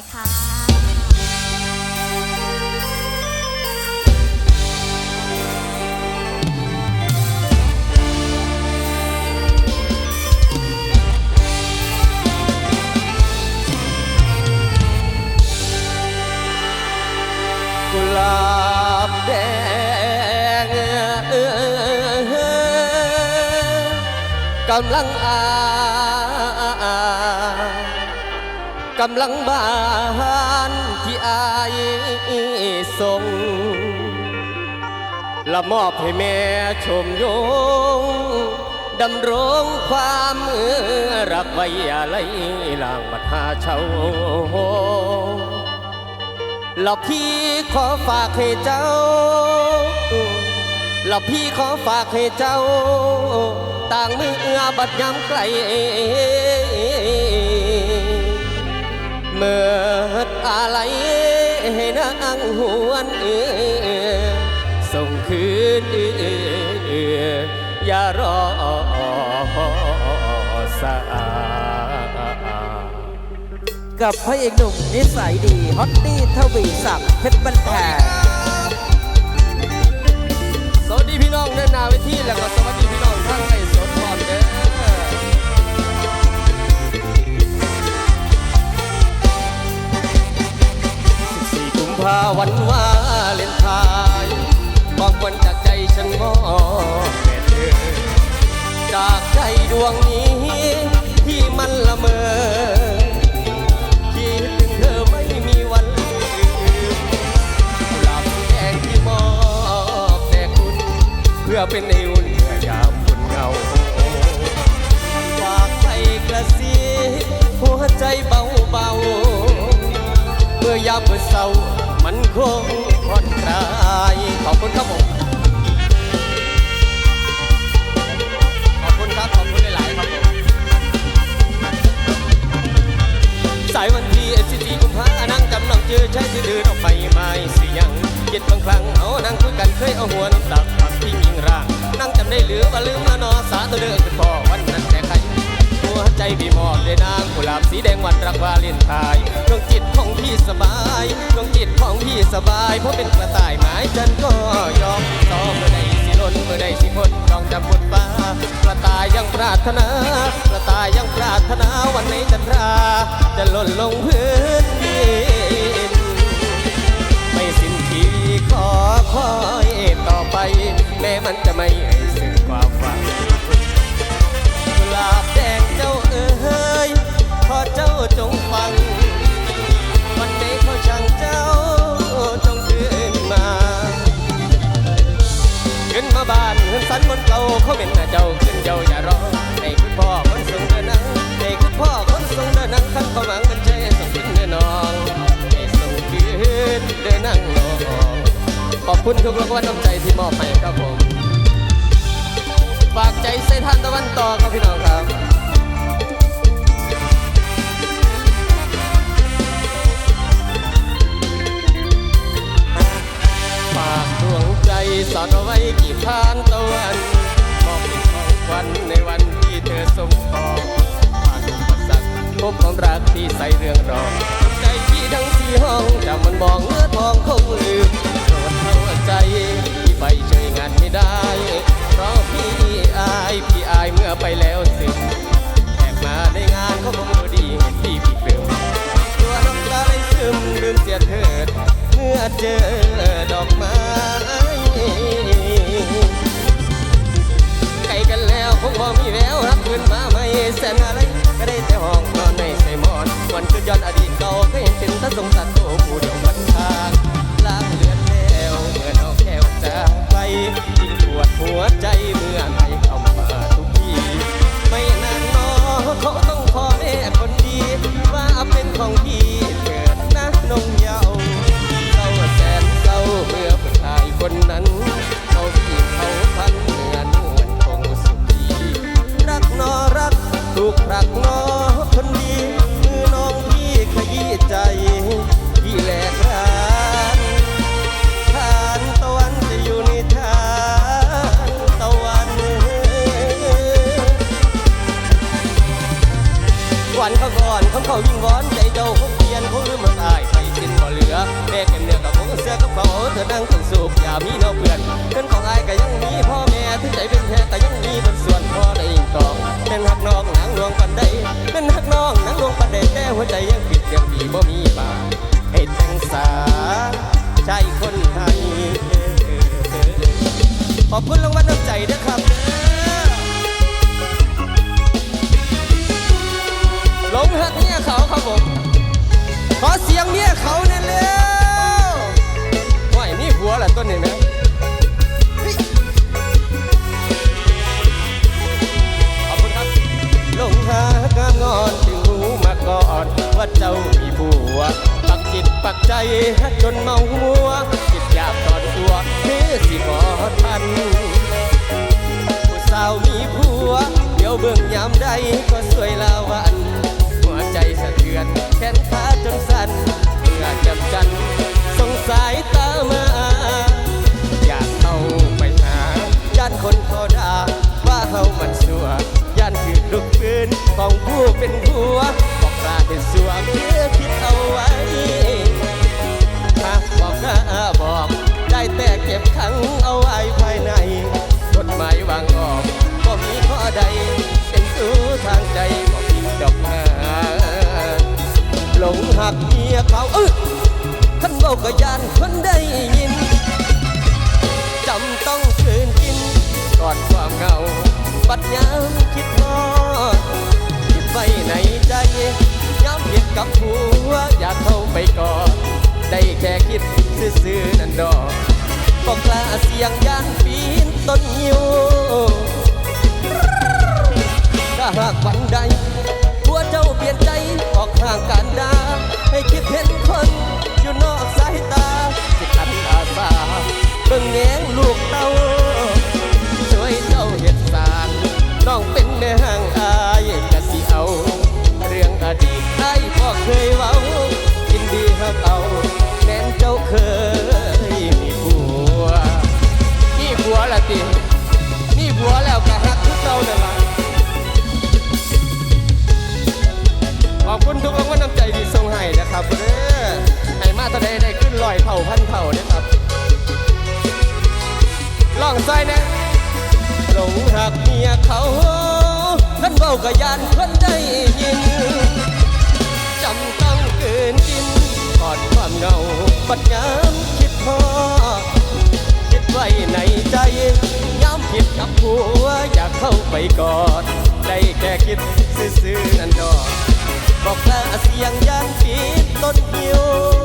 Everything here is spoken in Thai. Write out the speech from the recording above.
อยค่ะ กุหลาบแดงกำลังอา กำลังบานที่อายส่งละมอบให้แม่ชมยงดำรงความรักไว้อะไรลางบัดหาเช่าล้วพี่ขอฝากให้เจ้าแล้วพี่ขอฝากให้เจ้า ต่างมือบัดยำไกล เมื่ออะไรให้นางหวนเอือส่งคืนเอืออย่ารอสายกับพระเอกหนุ่มนิสัยดี ฮอตตี้ทวีศักดิ์เพชรบันแพง วงนี้ที่มันละเมอคิดถึงเธอไม่มีวันลืมหลับแดงที่มอบแด่คุณ เพื่อเป็นในอุ่นเมื่อยามคุณเงาฝากใจกระซิบหัวใจเบาเบาๆเมื่อยามเมื่อเศร้ามันคงผ่อนคลายขอบคุณครับผม เจอใช้ที่เดินออกไปไม่สิยังเย็ดบางครั้งเอานั่งคุยกันเคยเอาหัวน้ำตักผักที่ยิงร่าง นั่งจำได้หรือว่าลืมมานอสาตัวเดินขึ้นพอวันนั้นแต่ใครหัวใจพี่มอบเลยนางกุหลาบสีแดงวันรักวาเลนไทน์ดวงจิตของพี่สบายดวงจิตของพี่สบาย เพราะเป็นกระต่ายหมายฉันก็ยอมต่อเมื่อใดสิล้นเมื่อใดสิพ้นลองจำบนฟ้ากระต่ายยังปรารถนากระต่ายยังปรารถนาวันไหนจันทราจะหล่นลงพื้น แม้มันจะไม่ให้สิ้นความหวังกุหลาบแดงเจ้าเอ๋ยขอเจ้าจงฟัง วันนี้เขาช่างเจ้าจงคืนมาขึ้นมาบ้านเงินสันบนเก่าเขาเป็นหน้าเจ้าขึ้นเจ้าอย่ารอให้คุณพ่อคนส่งเดินนังให้คุณพ่อคนส่งเดินนังขันเขาหวังเป็นใจส่งขึ้นเดินนองให้ส่งคืนเดินนั่งนองขอบคุณทุกรางวัลน้ำใจที่มอบให้ครับผมากใจใส่ท่านตะวันต่อครับพี่น้องครับฝากดวงใจสอนเอาไว้กี่พานตะวันมอบเป็นของขวัญในวันที่เธอสมปองผ่านอุปสรรคพบความรักที่ใส่เรื่องรองใจพี่ทั้งสี่ห้องจำมันมองเนื้อทองคงลืม หัวใจเมื่อไหรเข้ามาทุกที ไม่นานนอเขาต้องขอแม่คนดีว่าเป็นของพี่ อ่อนคนเขายิ่งวอนใจเจ้าคงเพี้ยนคงลืมมักอายไปสิ้นบ่เหลือแม่กันเนื้อกับผมเสื้อกับเขาเธอนั่งต้งสูบอย่ามีเนาเพื่อนเพื่อนของอายก็ยังมีพ่อแม่ที่ใจเป็นแท้แต่ยังมีบนส่วนพ่อได้ยิ่งตองเป็นหักน้องนางหลวงปันใดเป็นหักน้องนางหลวงปันใดแต่หัวใจยังปิดยังดีบ่มีบาให้แต่งสาใจคนไทยขอบคุณรางวัลน้ำใจนะครับ เขาเนี่ยเร็วว่ามีผัวแหละต้นนี่นะขอบคุณครับลงหากามงอนถึงหูมาก่อนว่าเจ้ามีผัว ปักจิตปักใจจนเมาหัวจิตอยากตอนตัวคือสิบอทันผู้สาวมีผัว เดี๋ยวเบิ่งยามใดก็สวยลาวัน หัวใจสะเทือนแขนขา ของผู้เป็นผัวบอกกล้าเป็นสัวเพื่อคิดเอาไว้หากบอกหน้าบอกได้แต่เก็บขังเอาไว้ภายในกฎหมายวางออกก็มีข้อใด เป็นสู้ทางใจบอกพิมดอกหนาหลงหักเมียเขาเออท่านบอกก็ยานคนได้ยินจำต้องคืนกินก่อนความเหงา ปัดยามคิดทอด ไว้ในใจย้ำผิดกับผัวอยากเข้าไปกอดได้แค่คิดซื่อๆนั่นดอกบอกกล้าเสียงย่านปีนต้นยิวถ้าหากวันใดหัวเจ้าเปลี่ยนใจออกห่างกันดา ให้คิดเห็นคนอยู่นอกสายตาสิขันอาสาเบิ่งแงงลูกเต้าช่วยเจ้าเห็ดสารน้องเป็น ละติมีผัวแล้วก็ฮักทุกเจ้านั่นล่ะขอบคุณทุกรางวัลน้ำใจที่ส่งให้นะครับเด้อให้มาตะใดได้ขึ้นลอยเผ่าพันเผ่านะครับลองใจนะหลงหักเมียเขาท่านเบากะยานเพิ่นได้ยินจำต้องเกินกินกอดความเงาปัดยามคิดพอ ไว้ในใจย้ำผิดกับหัวอยากเข้าไปกอด ได้แค่คิดซื่อๆนั่นดอกบอกลาเสียงยันปีนต้นหิว